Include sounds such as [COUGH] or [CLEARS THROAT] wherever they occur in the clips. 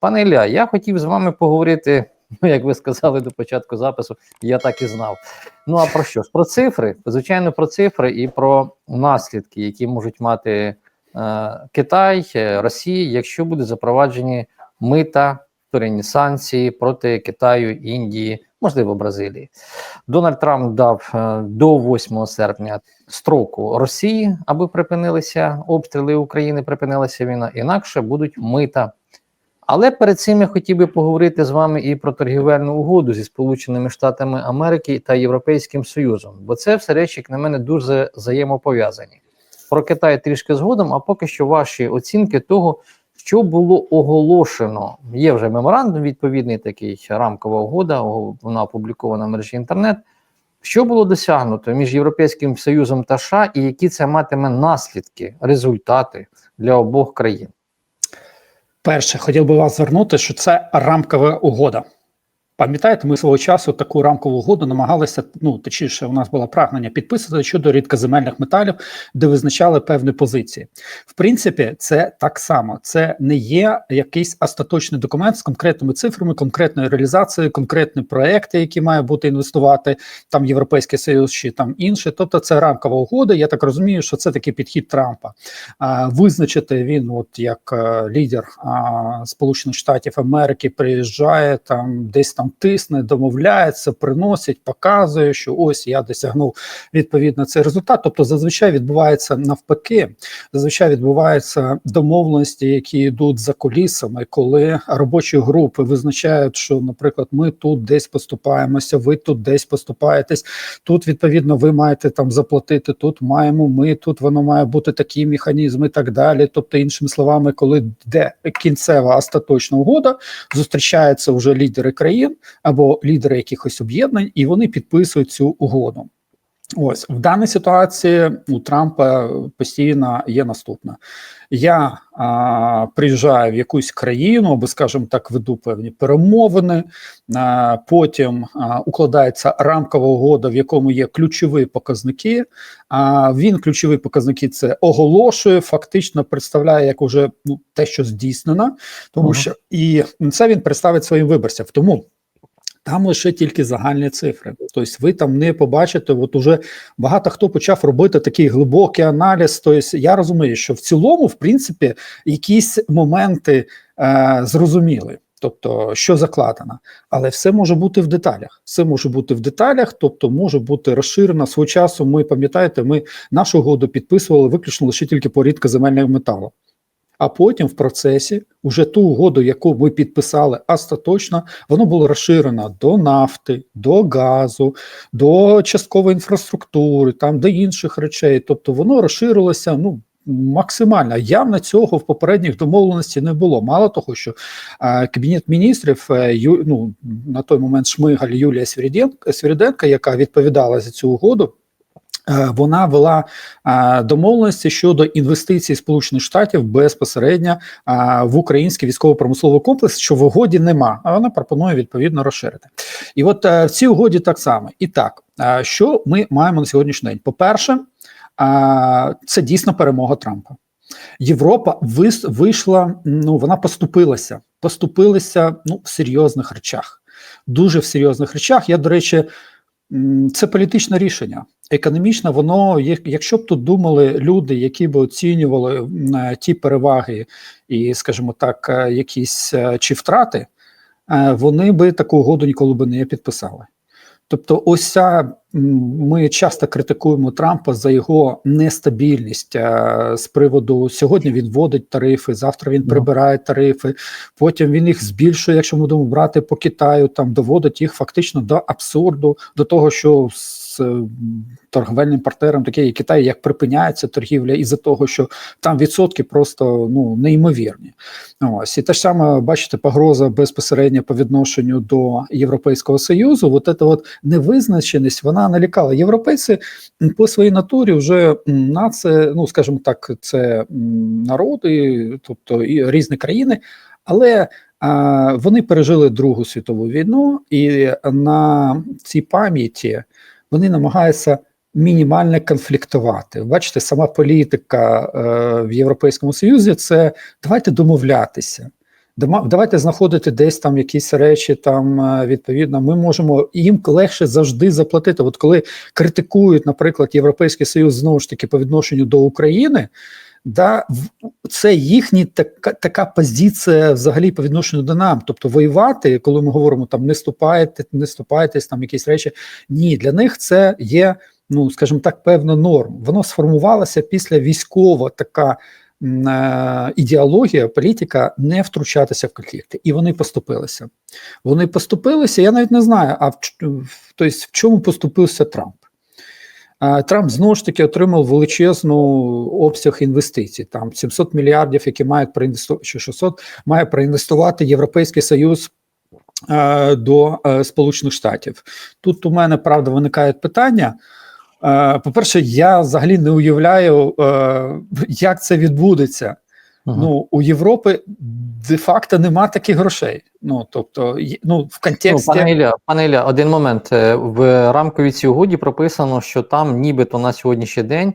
Пане Ілля, я хотів з вами поговорити, ну як ви сказали до початку запису, я так і знав. Ну а про що? Про цифри, звичайно, про цифри і про наслідки, які можуть мати е, Китай, е, Росія, якщо будуть запроваджені мита, вторинні санкції проти Китаю, Індії, можливо, Бразилії. Дональд Трамп дав е, до 8 серпня строку Росії, аби припинилися обстріли України, припинилася війна. Інакше будуть мита. Але перед цим я хотів би поговорити з вами і про торгівельну угоду зі Сполученими Штатами Америки та Європейським Союзом, бо це все речі, як на мене, дуже взаємопов'язані. Про Китай трішки згодом, а поки що ваші оцінки того, що було оголошено. Є вже меморандум, відповідний такий рамкова угода, вона опублікована в мережі інтернет. Що було досягнуто між Європейським Союзом та США, і які це матиме наслідки, результати для обох країн? Перше, хотів би вас звернути, що це рамкова угода. Пам'ятаєте, ми свого часу таку рамкову угоду намагалися, ну точніше, у нас було прагнення підписати щодо рідкоземельних металів, де визначали певні позиції. В принципі, це так само. Це не є якийсь остаточний документ з конкретними цифрами, конкретною реалізацією, конкретні проекти, які має бути інвестувати там Європейський Союз чи там інше. Тобто, це рамкова угода. Я так розумію, що це такий підхід Трампа. А, визначити він, от як е, лідер а, Сполучених Штатів Америки, приїжджає там, десь там тисне, домовляється, приносить, показує, що ось я досягнув відповідно цей результат. Тобто, зазвичай відбувається навпаки, зазвичай відбуваються домовленості, які йдуть за колісами, коли робочі групи визначають, що, наприклад, ми тут десь поступаємося, ви тут десь поступаєтесь. Тут відповідно ви маєте там заплатити. Тут маємо ми, тут воно має бути такі механізми, і так далі. Тобто, іншими словами, коли йде кінцева остаточна угода, зустрічаються вже лідери країн або лідери якихось об'єднань, і вони підписують цю угоду. Ось в даній ситуації у Трампа постійно є наступне. Я а, приїжджаю в якусь країну, або, скажімо так, веду певні перемовини. А, потім а, укладається рамкова угода, в якому є ключові показники. А він ключові показники це оголошує, фактично представляє як уже ну, те, що здійснено, тому Мгм. що і це він представить своїм виборцям. Тому там лише тільки загальні цифри. Тобто, ви там не побачите. От уже багато хто почав робити такий глибокий аналіз. Тобто, я розумію, що в цілому, в принципі, якісь моменти е, зрозуміли. Тобто, що закладено, але все може бути в деталях. Все може бути в деталях, тобто може бути розширено свого часу. Ми пам'ятаєте, ми нашу угоду підписували виключно лише тільки по рідкоземельному металу. А потім в процесі уже ту угоду, яку ми підписали остаточно, воно було розширено до нафти, до газу, до часткової інфраструктури, там до інших речей. Тобто воно розширилося ну максимально. Явно цього в попередніх домовленості не було. Мало того, що е, кабінет міністрів е, ю, ну, на той момент Шмигаль Юлія Свириденко, яка відповідала за цю угоду. Е, Вона вела е, домовленості щодо інвестицій Сполучених Штатів безпосередньо е, в український військово-промисловий комплекс, що в угоді нема, а вона пропонує відповідно розширити. І от в цій угоді так само. І так, що ми маємо на сьогоднішній день? По-перше, е, це дійсно перемога Трампа. Європа вийшла, ну вона поступилася, поступилася ну, в серйозних речах, дуже в серйозних речах. Я, до речі, це політичне рішення. Економічно, воно, якщо б тут думали люди, які б оцінювали е, ті переваги і, скажімо так, е, якісь е, чи втрати, вони би таку угоду ніколи б не підписали. Тобто, ось ця ми часто критикуємо Трампа за його нестабільність е, з приводу сьогодні він вводить тарифи, завтра він Ну. прибирає тарифи, потім він їх збільшує, якщо ми будемо брати по Китаю, там доводить їх фактично до абсурду, до того, що з торговельним партнером, таке як Китай, як припиняється торгівля, із-за того, що там відсотки просто ну неймовірні. Ось і те ж саме бачите, погроза безпосередньо по відношенню до Європейського союзу. От ця от невизначеність вона налякала. Європейці по своїй натурі вже нація, ну скажімо так, це народи, тобто і різні країни, але а, вони пережили Другу світову війну, і на цій пам'яті вони намагаються мінімально конфліктувати. Бачите, сама політика е, в Європейському Союзі це давайте домовлятися. Давайте знаходити десь там якісь речі. Там е, відповідно, ми можемо їм легше завжди заплатити. От коли критикують, наприклад, Європейський Союз знову ж таки по відношенню до України. Да, це їхня така, така позиція взагалі по відношенню до нам. Тобто воювати, коли ми говоримо там не ступаєте, не ступаєтесь, там якісь речі. Ні, для них це є, ну скажімо так, певна норм. Воно сформувалося після військова така ідеологія, політика не втручатися в конфлікти, і вони поступилися. Вони поступилися. Я навіть не знаю, а в, тобто, в чому поступився Трамп. Трамп знову ж таки отримав величезну обсяг інвестицій. Там 700 мільярдів, які мають проінвестувати, чи 600, має проінвестувати Європейський Союз е, до е, Сполучених Штатів. Тут у мене правда виникають питання. Е, По-перше, я взагалі не уявляю, е, як це відбудеться. Мгм. Ну, у Європи де-факто нема таких грошей. Ну, тобто, ну, в Ну, контексті. пане Ілля, пане Ілля, один момент. Е, В рамковій цій угоді прописано, що там, нібито на сьогоднішній день,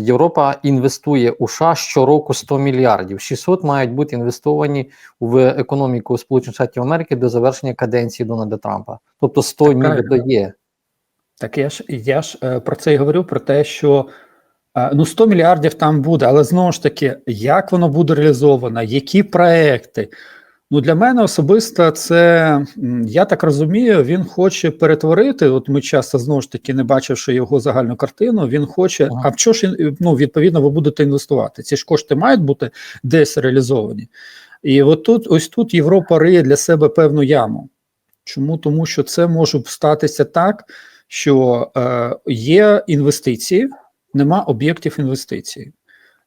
Європа інвестує у США щороку 100 мільярдів. 600 мають бути інвестовані в економіку Сполучених Штатів Америки до завершення каденції Дональда Трампа. Тобто 100 Так, нібито є. Так я ж я ж е, про це і говорю: про те, що е, ну 100 мільярдів там буде, але знову ж таки, як воно буде реалізовано, які проекти. Ну, для мене особисто це я так розумію, він хоче перетворити. От ми часто знову ж таки, не бачивши його загальну картину, він хоче. Ага. А в що ж ну, відповідно ви будете інвестувати? Ці ж кошти мають бути десь реалізовані. І от тут, ось тут Європа риє для себе певну яму. Чому? Тому що це може статися так, що е, є інвестиції, нема об'єктів інвестицій.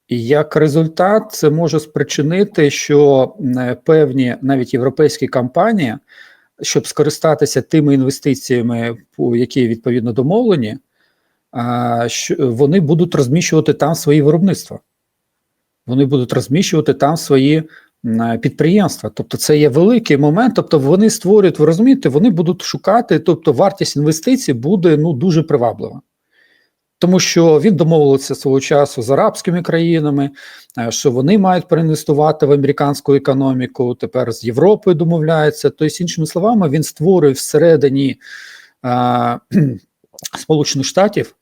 І як результат, це може спричинити, що е, певні навіть європейські компанії, щоб скористатися тими інвестиціями, які відповідно домовлені, вони будуть розміщувати там свої виробництва. Вони будуть розміщувати там свої підприємства. Тобто, це є великий момент. Тобто, вони створюють, ви розумієте, вони будуть шукати, тобто вартість інвестицій буде ну дуже приваблива. Тому що він домовився свого часу з арабськими країнами, е, що вони мають проінвестувати в американську економіку. Тепер з Європою домовляється. Тобто, іншими словами, він створює всередині е, [CLEARS THROAT] Сполучених Штатів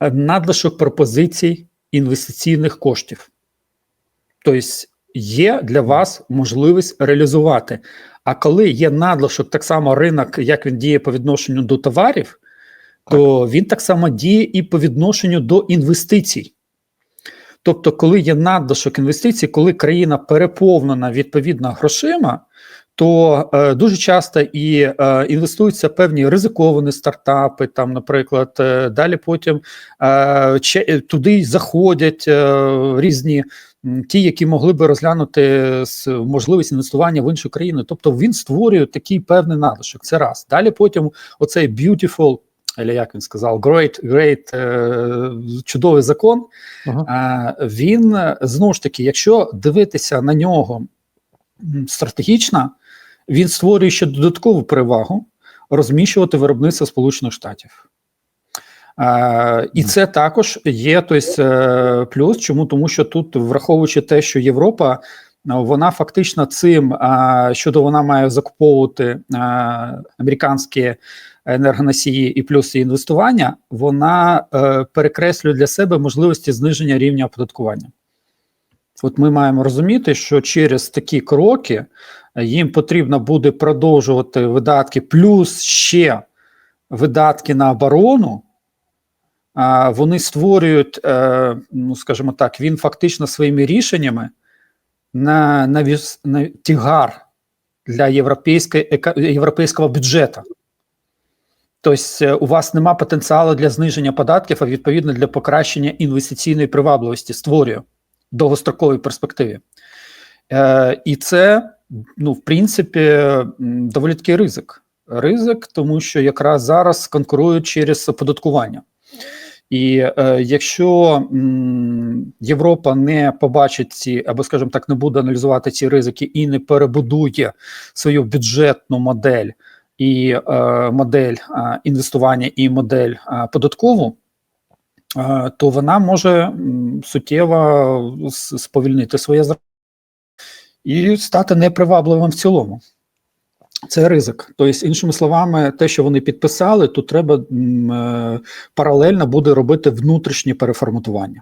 е, надлишок пропозицій інвестиційних коштів. Тобто, є для вас можливість реалізувати. А коли є надлишок, так само ринок, як він діє по відношенню до товарів, то він так само діє і по відношенню до інвестицій. Тобто, коли є надлишок інвестицій, коли країна переповнена відповідно грошима, то е, дуже часто і е, інвестуються певні ризиковані стартапи, там, наприклад, е, далі потім е, че, туди заходять е, різні ті, які могли би розглянути можливість інвестування в іншу країну. Тобто він створює такий певний надлишок. Це раз. Далі потім оцей beautiful, або як він сказав, great, great, е, чудовий закон. Ага. А, він е, знову ж таки, якщо дивитися на нього стратегічно, він створює ще додаткову перевагу розміщувати виробництво Сполучених Штатів. І це також є тобто, е, плюс. Чому? Тому що тут, враховуючи те, що Європа. Вона фактично цим, щодо вона має закуповувати американські енергоносії і плюс і інвестування, вона е, перекреслює для себе можливості зниження рівня оподаткування. От ми маємо розуміти, що через такі кроки е, їм потрібно буде продовжувати видатки, плюс ще видатки на оборону. Вони створюють, е, ну скажімо так, він фактично своїми рішеннями на, на, на тягар для європейської, європейського бюджету. Тобто е, у вас нема потенціалу для зниження податків, а відповідно для покращення інвестиційної привабливості створює в довгостроковій перспективі. Е, і це, ну, в принципі, доволі такий ризик. Ризик, тому що якраз зараз конкурують через оподаткування. І е, якщо м, Європа не побачить ці, або, скажімо так, не буде аналізувати ці ризики і не перебудує свою бюджетну модель і е, модель е, інвестування і модель е, податкову, е, то вона може м, суттєво сповільнити своє зростання. і стати непривабливим в цілому. Це ризик. Тобто, іншими словами, те, що вони підписали, тут треба е, паралельно буде робити внутрішнє переформатування.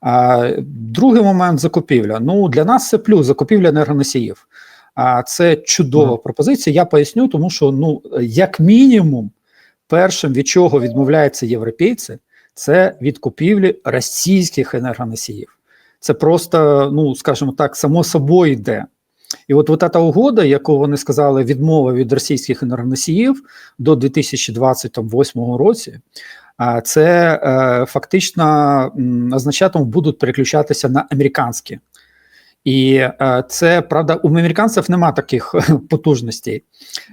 А, другий момент закупівля. Ну, для нас це плюс закупівля енергоносіїв. А це чудова Мгм. пропозиція. Я поясню, тому що, ну, як мінімум, першим, від чого відмовляються європейці, це від купівлі російських енергоносіїв. Це просто, ну скажімо так, само собою йде. І от, от ця угода, яку вони сказали, відмова від російських енергоносіїв до 2028 році, це е, фактично означатиме, будуть переключатися на американські. І е, це правда, у американців нема таких [LAUGHS] потужностей.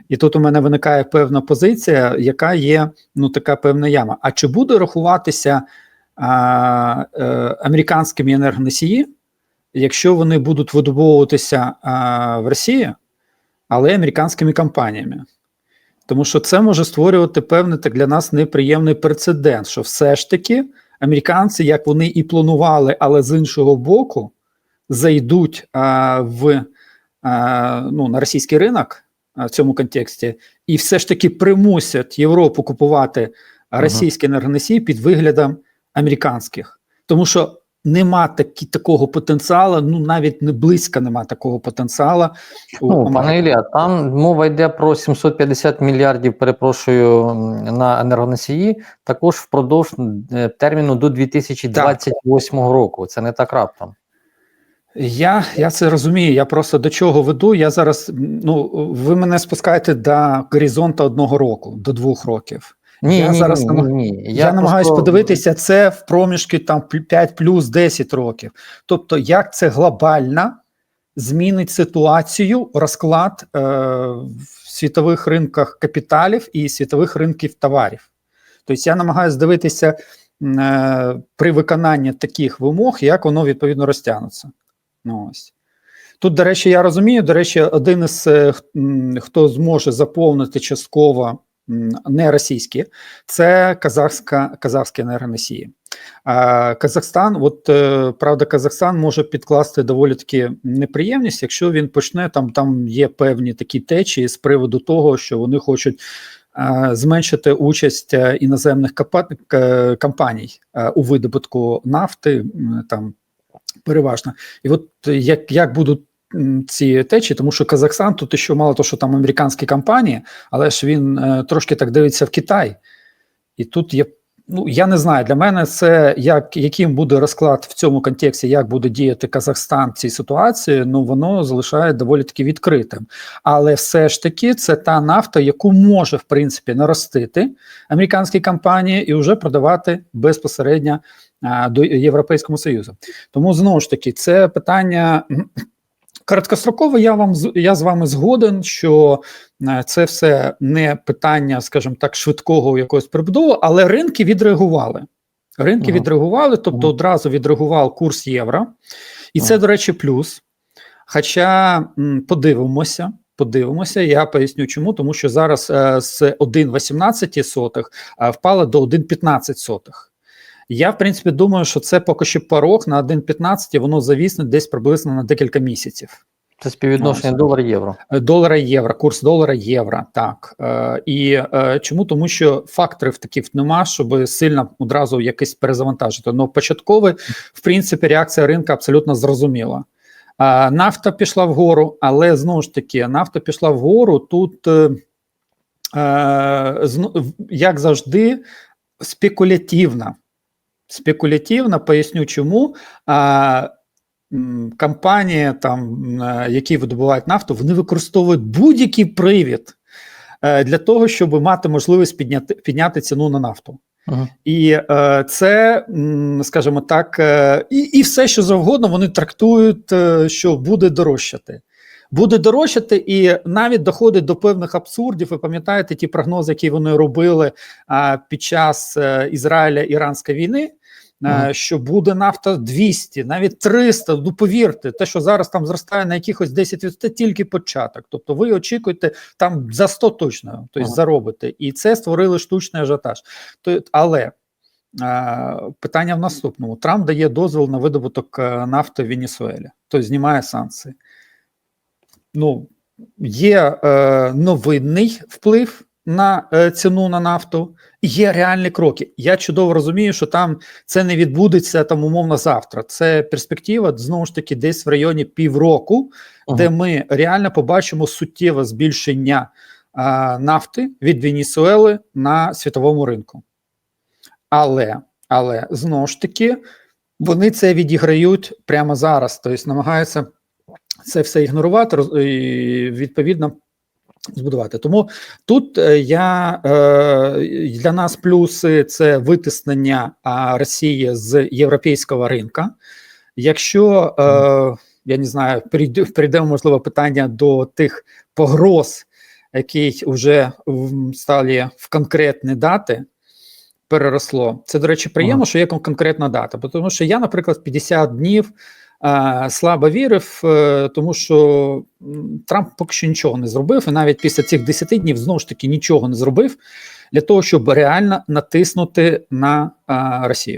І тут у мене виникає певна позиція, яка є ну така певна яма. А чи буде рахуватися а, е, американськими енергоносії, якщо вони будуть видобуватися а, в Росії, але американськими компаніями? Тому що це може створювати певний так для нас неприємний прецедент, що все ж таки американці, як вони і планували, але з іншого боку, зайдуть а, в а, ну, на російський ринок а, в цьому контексті, і все ж таки примусять Європу купувати російські енергоносії під виглядом американських, тому що нема такі, такого потенціалу, ну навіть не близько нема такого потенціалу. у Ну, пане Ілля, там мова йде про 750 мільярдів, перепрошую, на енергоносії, також впродовж е, терміну до 2028 року. Це не так раптом. Я, я це розумію. Я просто до чого веду. Я зараз ну ви мене спускаєте до горизонту одного року, до двох років. Ні, Я ні, зараз ні, ні, ні. Я, намагаюся просто- подивитися це в проміжки там 5 плюс 10 років. Тобто, як це глобально змінить ситуацію, розклад е, в світових ринках капіталів і світових ринків товарів. Тобто, я намагаюся дивитися е, при виконанні таких вимог, як воно відповідно розтягнеться. Ну, ось. Тут, до речі, я розумію, до речі, один із е, хто зможе заповнити частково не російські, це казахська, казахські енергоносії. Казахстан, от е, правда, Казахстан може підкласти доволі таки неприємність, якщо він почне там, там є певні такі течії з приводу того, що вони хочуть е, зменшити участь е, іноземних капа- компаній е, у видобутку нафти, там переважно. І от е, як, як будуть ці течії, тому що Казахстан тут ще мало того, що там американські компанії, але ж він е, трошки так дивиться в Китай. І тут є. Ну, я не знаю, для мене це як яким буде розклад в цьому контексті, як буде діяти Казахстан в цій ситуації, ну воно залишає доволі таки відкритим. Але все ж таки це та нафта, яку може в принципі наростити американські компанії і вже продавати безпосередньо а, до Європейському Союзу. Тому знову ж таки, це питання короткострокове. Я вам я з вами згоден, що е, це все не питання, скажімо так, швидкого якогось прибудови, але ринки відреагували. Ринки Мгм. відреагували, тобто Мгм. одразу відреагував курс євро, і це, Мгм. до речі, плюс. Хоча м, подивимося. Подивимося, я поясню чому, тому що зараз е, з 1,18 сотих е, впало до 1,15 сотих. Я, в принципі, думаю, що це поки що порог на 1,15, воно завісне десь приблизно на декілька місяців. Це співвідношення Ось. долар-євро. Е, Долара євро, курс долара євро, так. Е, і е, чому? Тому що факторів таких нема, щоб сильно одразу якось перезавантажити. Ну, початково, в принципі, реакція ринку абсолютно зрозуміла. Е, нафта пішла вгору, але знову ж таки, нафта пішла вгору тут, е, е, як завжди, спекулятивна. Спекулятивна, поясню чому. А, компанії, там, які видобувають нафту, вони використовують будь-який привід е, для того, щоб мати можливість підняти, підняти ціну на нафту. Угу. І е, це, скажімо так, е, і, і все, що завгодно, вони трактують, що буде дорожчати. Буде дорожчати, і навіть доходить до певних абсурдів. Ви пам'ятаєте ті прогнози, які вони робили а, під час е, Ізраїля-Іранської війни, е, Мгм. що буде нафта 200, навіть 300. Ну повірте, те, що зараз там зростає на якихось 10%, це тільки початок. Тобто ви очікуєте там за 100 точно, тобто Ага. заробите. І це створили штучний ажіотаж. То, але е, питання в наступному: Трамп дає дозвіл на видобуток нафти в Венесуелі, тобто знімає санкції. Ну, є е, новинний вплив на е, ціну на нафту, є реальні кроки. Я чудово розумію, що там це не відбудеться там умовно завтра. Це перспектива знову ж таки десь в районі півроку, де ми реально побачимо суттєве збільшення а, нафти від Венесуели на світовому ринку. Але, але знову ж таки, вони це відіграють прямо зараз, тобто намагаються це все ігнорувати і відповідно збудувати. Тому тут е, я е, для нас плюси це витиснення Росії з європейського ринка. Якщо е, я не знаю, перейдемо можливо питання до тих погроз, які вже стали в конкретні дати. Переросло. Це, до речі, приємно, Ага. що є конкретна дата. Тому що я, наприклад, 50 днів слабо вірив, е, тому що Трамп поки що нічого не зробив, і навіть після цих 10 днів знову ж таки нічого не зробив для того, щоб реально натиснути на Росію.